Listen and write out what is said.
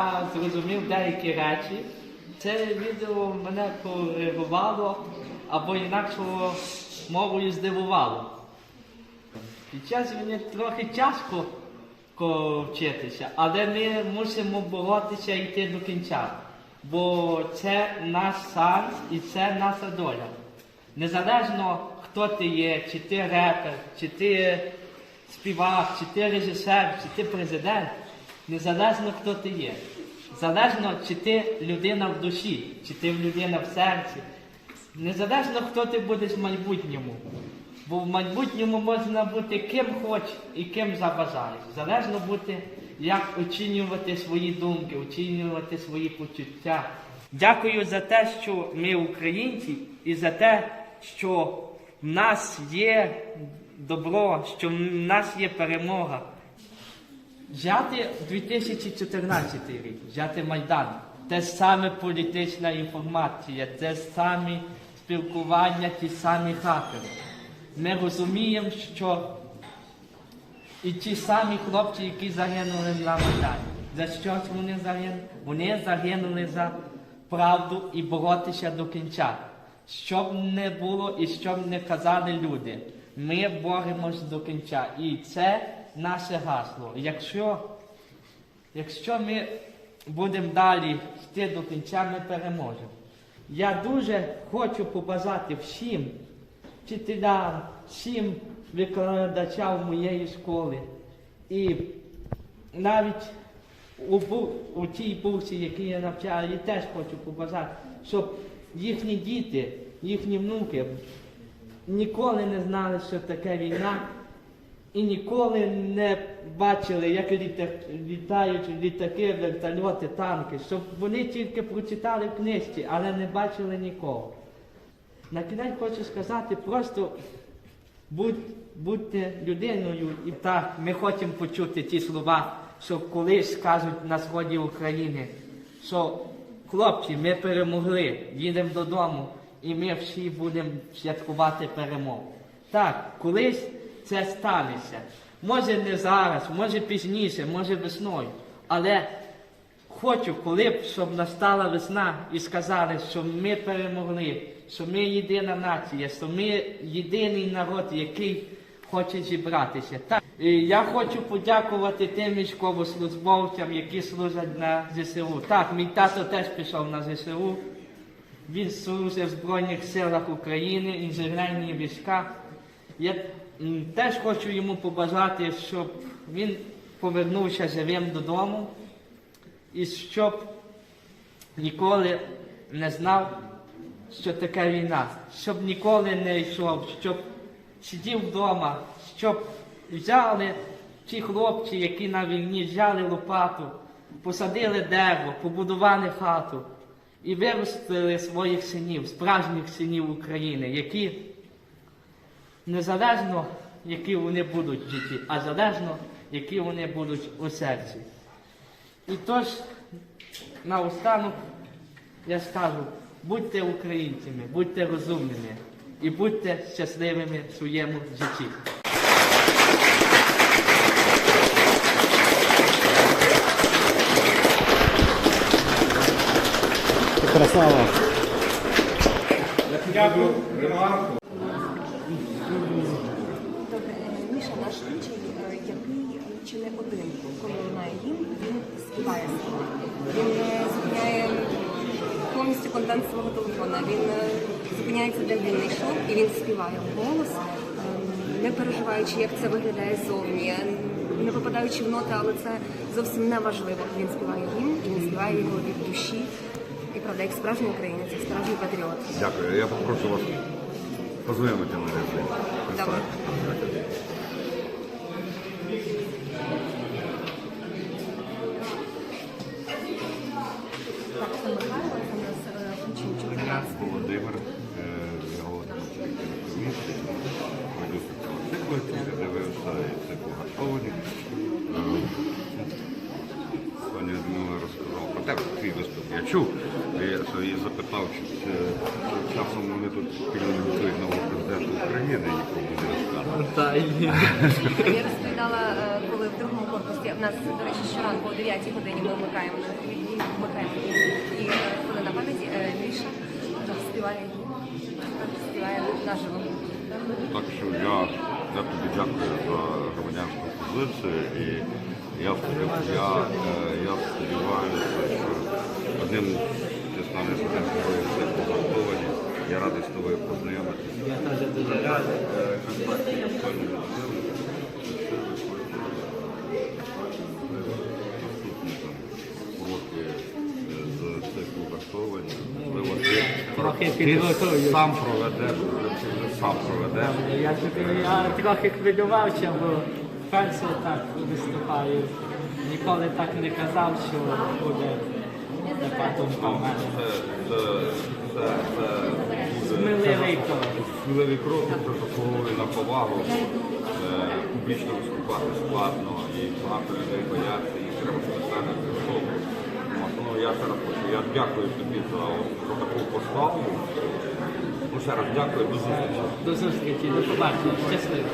Я зрозумів деякі речі. Це відео мене коригувало або інакшою мовою здивувало. Під час мені трохи тяжко вчитися, але ми мусимо боротися і йти до кінця. Бо це наш шанс і це наша доля. Незалежно хто ти є, чи ти репер, чи ти співак, чи ти режисер, чи ти президент, незалежно хто ти є. Залежно, чи ти людина в душі, чи ти людина в серці. Незалежно, хто ти будеш в майбутньому. Бо в майбутньому можна бути ким хоч і ким забажаєш. Залежно бути, як оцінювати свої думки, оцінювати свої почуття. Дякую за те, що ми українці, і за те, що в нас є добро, що в нас є перемога. Взяти 2014 рік, взяти Майдан. Те саме політична інформація, те самі спілкування, ті самі хакери. Ми розуміємо, що і ті самі хлопці, які загинули на Майдані. За що ж вони загинули? Вони загинули за правду і боротися до кінця. Щоб не було і щоб не казали люди. Ми боремось до кінця. І це наше гасло. Якщо, якщо ми будемо далі йти до кінця, ми переможемо. Я дуже хочу побажати всім вчителям, всім викладачам моєї школи. І навіть у, у тій бурсі, які я навчаю, я теж хочу побажати, щоб їхні діти, їхні внуки ніколи не знали, що таке війна, і ніколи не бачили, як літа- літають літаки, вертольоти, танки, щоб вони тільки прочитали в книжці, але не бачили нікого. На кінець хочу сказати, просто будь, будьте людиною і так, ми хочемо почути ті слова, що колись скажуть на сході України, що хлопці, ми перемогли, їдемо додому, і ми всі будемо святкувати перемогу. Так, колись це станеться. Може не зараз, може пізніше, може весною. Але Хочу, коли б, щоб настала весна і сказали, що ми перемогли, що ми єдина нація, що ми єдиний народ, який хоче зібратися. Так, я хочу подякувати тим військовослужбовцям, які служать на ЗСУ. Так, мій тато теж пішов на ЗСУ. Він служив в Збройних силах України, інженерні війська. Я теж хочу йому побажати, щоб він повернувся живим додому і щоб ніколи не знав, що таке війна, щоб ніколи не йшов, щоб сидів вдома, щоб взяли ті хлопці, які на війні взяли лопату, посадили дерево, побудували хату і виростили своїх синів, справжніх синів України, які незалежно, які вони будуть в житті, а залежно, які вони будуть у серці. І тож, наостанок, я скажу, будьте українцями, будьте розумними і будьте щасливими в своєму житті. Красава. Дякую. Ремарку. Е, наш е, який чи не один, коли лунає гімн, він співає слова. Він е, зупиняє повністю контент свого телефона. Він е, зупиняється, де він йшов, і він співає голос, е, не переживаючи, як це виглядає зовні, не попадаючи в ноти, але це зовсім не важливо. Він співає гімн, і він співає його від душі. І правда, як справжній українець, як справжній патріот. Дякую. Я попрошу вас познайомити мене з ним. Добре. Так, це Михайло, це у нас е, учень 14 Володимир, е, його комісії. Веду циклики, де вивчається поготовлені. Пані Людмила розказала про тебе, твій виступ. Я чув, я що її запитав, чи це часом вони тут готують нового президента України, нікому не розказали. Я розповідала, е, коли в другому корпусі в нас, до речі, щоранку о 9 годині ми вмикаємо вмикаємо і е, хвилина пам'яті е, Міша співає співає наживо. Так що я, я тобі дякую за громадянську позицію і я, я, е, я сподіваюся, що одним ти станеш тим, що все поготовані. Я радий з тобою познайомитися. Е, контакти я сьогодні. Наступні там уроки е, з циклу гартовані. Можливо, ти, Трохи ти сам проведеш, ти вже сам проведеш. Я, я трохи хвилювався, бо вперше так виступаю. Ніколи так не казав, що буде Сміливий крок. Крок, на повагу. Е, Публічно виступати складно і багато людей бояться, і треба спеціально. Ну, я ще раз хочу, я дякую тобі за, за таку поставу. Ну, ще раз дякую, до зустрічі. До зустрічі, до побачення. Щасливо.